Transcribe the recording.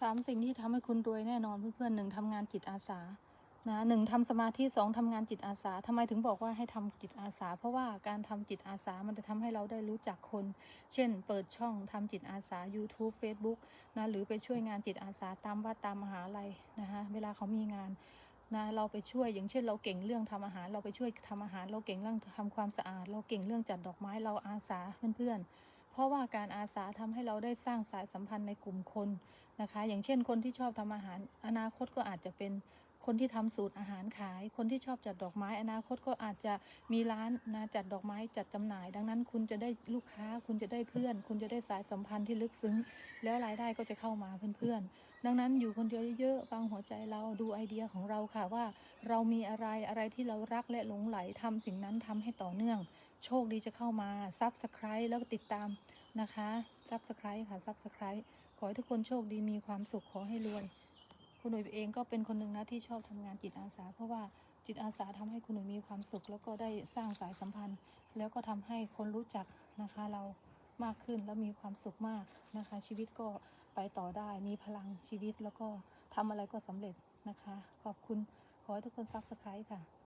สามสิ่งที่ทำให้คุณรวยแน่นอนเพื่อนๆหนึ่งทำงานจิตอาสานะหนึ่งทำสมาธิสองทำงานจิตอาสาทำไมถึงบอกว่าให้ทำจิตอาสา เพราะว่าการทำจิตอาสามันจะทำให้เราได้รู้จักคน เช่น เปิดช่องทำจิตอาสา YouTube Facebook นะหรือไปช่วยงานจิตอาสาตามวัดตามมหาลัยนะคะเวลาเขามีงานนะเราไปช่วยอย่างเช่น เราเก่งเรื่องทำอาหาร เราไปช่วยทำอาหาร เราเก่งเรื่องทำความสะอาด เราเก่งเรื่องจัดดอกไม้เราอาสาเพื่อนๆ เพราะว่าการอาสาทำให้เราได้สร้างสายสัมพันธ์ในกลุ่มคนนะคะ อย่างเช่นคนที่ชอบทำอาหารอนาคตก็อาจจะเป็นคนที่ทำสูตรอาหารขาย คนที่ชอบจัดดอกไม้ อนาคตก็อาจจะมีร้านนะจัดดอกไม้จัดจำหน่าย ดังนั้นคุณจะได้ลูกค้า คุณจะได้เพื่อน คุณจะได้สายสัมพันธ์ที่ลึกซึ้ง แล้วรายได้ก็จะเข้ามาเพื่อนๆ ดังนั้นอยู่คนเดียวเยอะๆฟังหัวใจเราดูไอเดียของเราค่ะว่า เรามีอะไรอะไรที่เรารักและหลงไหลทำสิ่งนั้นทำให้ต่อเนื่อง โชคดีจะเข้ามาซับสไคร b e แล้วก็ติดตามนะคะซับสไคร b e ค่ะซับสไคร b e ขอให้ทุกคนโชคดีมีความสุขขอให้รวย คุณหนุ่ยเองก็เป็นคนหนึ่งนะที่ชอบทำงานจิตอาสา เพราะว่าจิตอาสาทำให้คุณหนุ่ยมีความสุข แล้วก็ได้สร้างสายสัมพันธ์ แล้วก็ทำให้คนรู้จักนะคะเรามากขึ้นแล้วมีความสุขมากนะคะ ชีวิตก็ไปต่อได้มีพลังชีวิตแล้วก็ทำอะไรก็สำเร็จนะคะ ขอบคุณขอให้ทุกคนซับสไคร b e ค่ะ